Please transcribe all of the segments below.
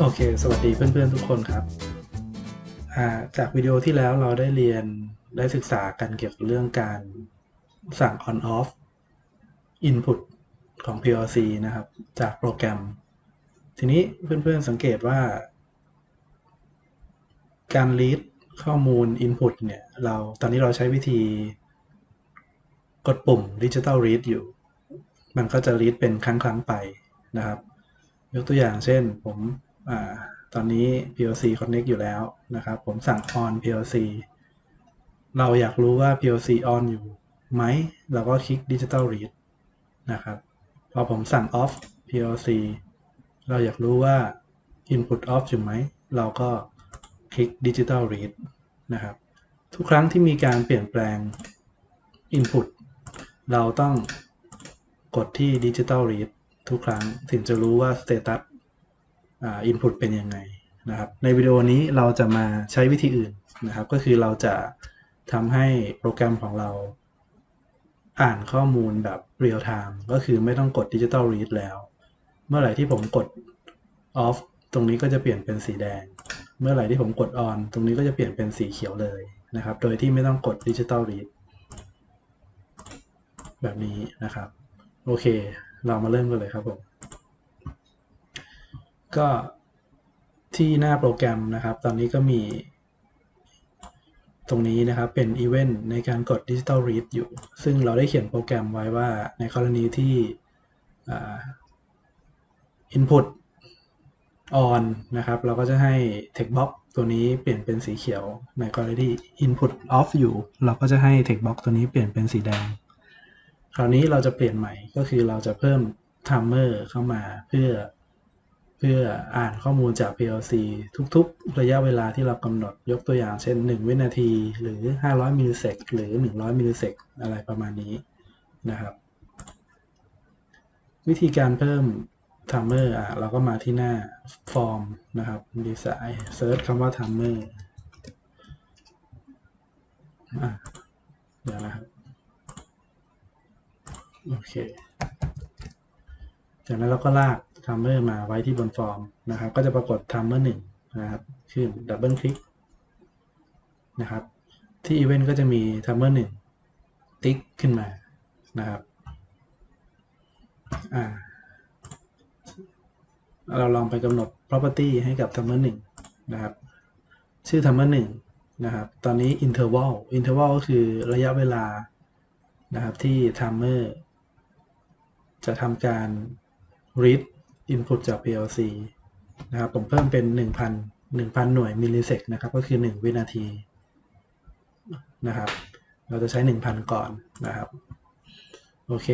โอเค สวัสดีเพื่อนๆทุกคนครับ จากวิดีโอที่แล้วเราได้เรียนได้ศึกษากันเกี่ยวกับเรื่องการสั่ง on off input ของ PLC นะครับ จากโปรแกรม ทีนี้เพื่อนๆสังเกตว่า การ read ข้อมูล input เนี่ย เราตอนนี้เราใช้วิธีกดปุ่ม digital read อยู่ มันก็จะ read เป็นครั้งๆไปนะครับ ยกตัวอย่างเช่นผม ตอนนี้ PLC connect อยู่แล้วนะครับ ผมสั่ง on PLC เราอยากรู้ว่า PLC on อยู่ไหม เราก็คลิก digital read นะครับ พอผมสั่ง off PLC เราอยากรู้ว่า input off อยู่ไหม เราก็คลิก digital read นะครับ ทุกครั้งที่มีการเปลี่ยนแปลง input เราต้องกดที่ digital read ทุกครั้งถึงจะรู้ว่า status อ่า input เป็นยังไงนะครับ ในวิดีโอนี้เราจะมาใช้วิธีอื่นนะครับ ก็คือเราจะทำให้โปรแกรมของเราอ่านข้อมูลแบบ real time ก็คือไม่ต้องกด digital read แล้ว เมื่อไหร่ที่ผมกด off ตรงนี้ก็จะเปลี่ยนเป็นสีแดง เมื่อไหร่ที่ผมกด on ตรงนี้ก็จะเปลี่ยนเป็นสีเขียวเลยนะครับ โดยที่ไม่ต้องกด digital read แบบนี้นะครับ โอเค เรามาเริ่มกันเลยครับผม ก็ที่หน้าโปรแกรมนะครับ ตอนนี้ก็มีตรงนี้นะครับเป็นอีเวนต์ในการกด Digital Read อยู่ ซึ่งเราได้เขียนโปรแกรมไว้ว่าในกรณีที่ Input on นะครับ เราก็จะให้ Text Box ตัวนี้เปลี่ยนเป็นสีเขียว ในกรณีที่ Input off อยู่ เราก็จะให้ Text Box ตัวนี้เปลี่ยนเป็นสีแดง คราวนี้เราจะเปลี่ยนใหม่ก็คือเราจะเพิ่ม timer เข้ามาเพื่อ เพื่ออ่านข้อมูลจาก PLC ทุกๆ ระยะเวลาที่เรากำหนดยกตัวอย่างเช่น 1 วินาที หรือ 500มิลลิเซกหรือ 100มิลลิเซกอะไรประมาณนี้นะครับ วิธีการเพิ่ม timer อะเราก็มาที่หน้า form นะครับ design search คำว่า timer อะเดี๋ยวนะครับโอเค จากนั้นเราก็ลาก timer มาไว้ที่บนฟอร์มนะครับ ก็จะปรากฏ timer 1นะครับขึ้นดับเบิลคลิกนะครับ ที่ event ก็จะมี timer 1ติ๊กขึ้นมานะครับอ่าเราลองไปกำหนด property ให้กับ timer 1นะครับ ชื่อ timer 1นะครับ ตอนนี้ interval interval ก็คือระยะเวลานะครับที่ timer จะทำการ read input จาก PLC นะครับผมเพิ่มเป็น 1,000 1,000 หน่วยมิลลิเซกนะครับก็คือ 1 วินาทีนะครับ เราจะใช้ 1,000 ก่อนนะครับโอเค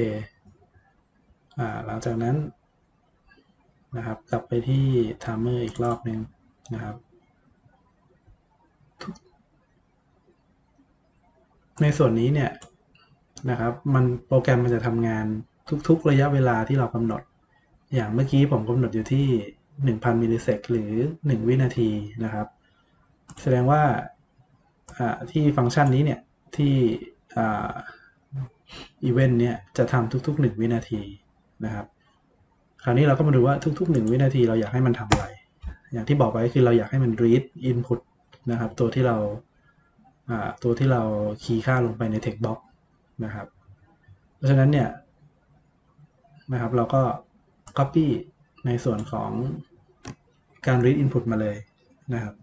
อ่าหลังจากนั้นนะครับ กลับไปที่ timer อีกรอบหนึ่งนะครับ ในส่วนนี้เนี่ยนะครับ มันโปรแกรมมันจะทำงานทุกๆระยะเวลาที่เรากำหนด อย่างเมื่อกี้ผมกำหนดอยู่ที่ 1,000 มิลลิเซกหรือ 1 วินาทีนะครับ แสดงว่าที่ฟังก์ชันนี้เนี่ย ที่อีเวนต์เนี่ยจะทำทุก ๆ 1 วินาทีนะครับ คราวนี้เราก็มาดูว่าทุก ๆ 1 วินาทีเราอยากให้มันทำอะไร อย่างที่บอกไปคือเราอยากให้มัน read input นะครับ ตัวที่เราตัวที่เราคีย์ค่าลงไปใน text box นะครับ เพราะฉะนั้นเนี่ยนะครับเราก็ copy ในส่วนของการ read input มาเลยนะครับ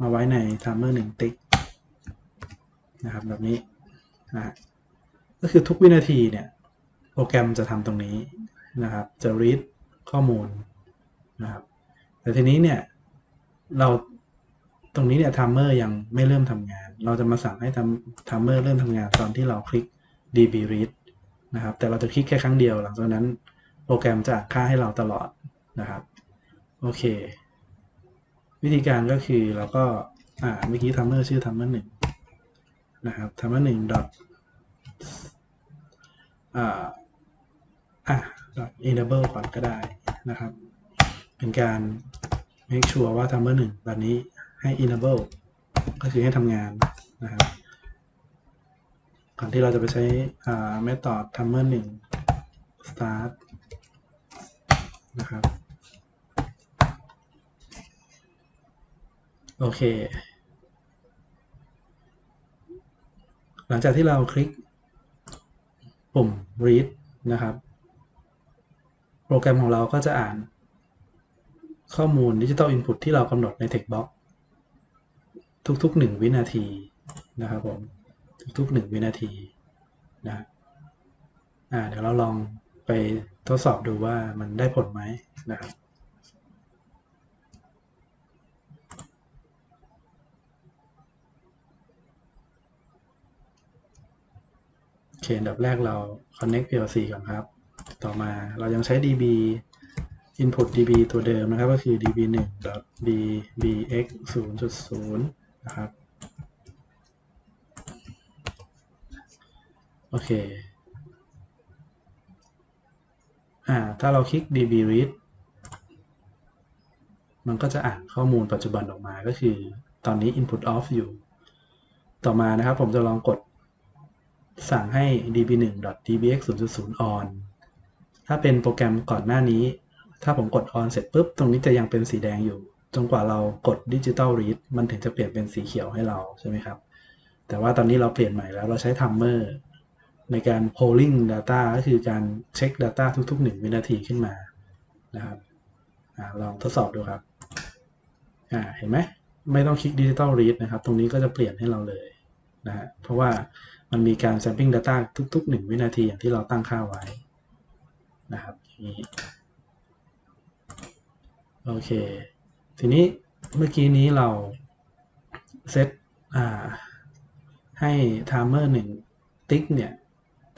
มาไว้ใน timer 1ติ๊กนะครับแบบนี้นะก็คือทุกวินาทีเนี่ย โปรแกรมจะทำตรงนี้นะครับ จะ read ข้อมูลนะครับ แต่ทีนี้เนี่ย เราตรงนี้เนี่ย timer ยังไม่เริ่มทำงาน เราจะมาสั่งให้ timer เริ่มทำงานตอนที่เราคลิก db read นะครับ แต่เราจะคลิกแค่ครั้งเดียว หลังจากนั้นโปรแกรมจะค่าให้เราตลอดนะครับ โอเค วิธีการก็คือเราก็ อ่า เมื่อกี้ timer ชื่อ timer หนึ่งนะครับ timer หนึ่ง dot อ่าอะ dot enable ก่อนก็ได้นะครับ เป็นการ make sure ว่า timer หนึ่งแบบนี้ให้ enable ก็คือให้ทำงานนะครับ ที่เราจะไปใช้อ่า method timer 1 start นะครับ โอเค หลังจากที่เราคลิกปุ่ม read นะครับ โปรแกรมของเราก็จะอ่าน ข้อมูล Digital Input ที่เรากำหนดใน Text Box ทุกๆ 1 วินาทีนะครับผม ทุกๆ1วินาทีนะอ่าเดี๋ยวเราลองไปทดสอบดูว่ามันได้ผลไหมนะครับโอเคอันดับแรกเรา connect PLC ก่อนครับ ต่อมาเรายังใช้ db input db ตัวเดิมนะครับ ก็คือ db 1 dbx 0.0 นะครับ โอเค อ่า ถ้าเราคลิก db read มันก็จะอ่านข้อมูลปัจจุบันออกมาก็คือ ตอนนี้ input off อยู่ ต่อมานะครับผมจะลองกดสั่งให้ db1.dbx 0.0 on ถ้าเป็นโปรแกรมก่อนหน้านี้ ถ้าผมกด on เสร็จปุ๊บ ตรงนี้จะยังเป็นสีแดงอยู่ จนกว่าเรากด digital read มันถึงจะเปลี่ยนเป็นสีเขียวให้เราใช่ไหมครับ แต่ว่าตอนนี้เราเปลี่ยนใหม่แล้วเราใช้ timer ในการ polling data ก็คือการเช็ค data ทุกๆ 1 วินาทีขึ้นมานะครับอลองทดสอบดูครับเห็นไหมไม่ต้องคลิก digital read นะครับ ตรงนี้ก็จะเปลี่ยนให้เราเลยนะฮะเพราะว่ามันมีการ sampling data ทุก ๆ 1 วินาทีอย่างที่เราตั้งค่าไว้นะครับอย่างนี้โอเค ทีนี้เมื่อกี้นี้เราเซตให้ timer 1 ติ๊กเนี่ย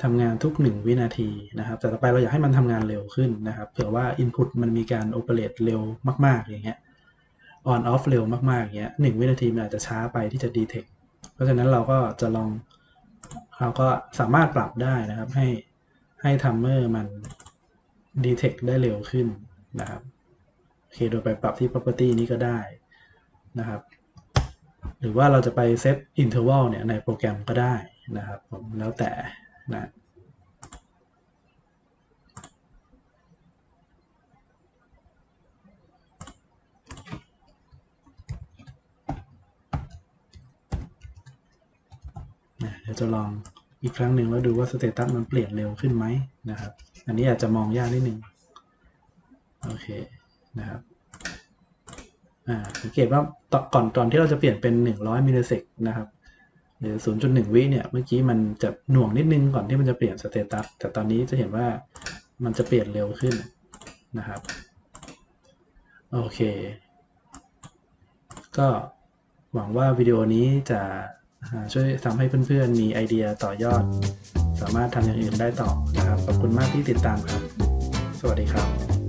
ทำงานทุก 1 วินาทีนะครับ แต่ต่อไปเราอยากให้มันทำงานเร็วขึ้นนะครับ เผื่อว่า input มันมีการ operate เร็วมาก ๆ อย่างเงี้ย on off เร็วมากๆอย่างเงี้ย1วินาทีมันอาจจะช้าไปที่จะ detect เพราะฉะนั้นเราก็จะลอง เราก็สามารถปรับได้นะครับ ให้ให้ทัมเมอร์มัน detect ได้เร็วขึ้นนะครับโอเคโดยไปปรับที่ property นี้ก็ได้นะครับ หรือว่าเราจะไปเซต interval เนี่ยในโปรแกรมก็ได้นะครับผมแล้วแต่ นะนะเดี๋ยวจะลองอีกครั้งหนึ่งแล้วดูว่าสเตตัสมันเปลี่ยนเร็วขึ้นไหมนะครับ อันนี้อาจจะมองยากนิดนึงโอเคนะครับอ่าสังเกตว่าตอก่อนตอนที่เราจะเปลี่ยนเป็น 100มิลลิเซกนะครับ หรือ 0.1 วิเนี่ยเมื่อกี้มันจะหน่วงนิดนึงก่อนที่มันจะเปลี่ยนสเตตัสแต่ตอนนี้จะเห็นว่ามันจะเปลี่ยนเร็วขึ้นนะครับ โอเค ก็หวังว่าวิดีโอนี้จะช่วยทำให้เพื่อนๆ มีไอเดียต่อยอด สามารถทำอย่างอื่นได้ต่อนะครับ ขอบคุณมากที่ติดตามครับ สวัสดีครับ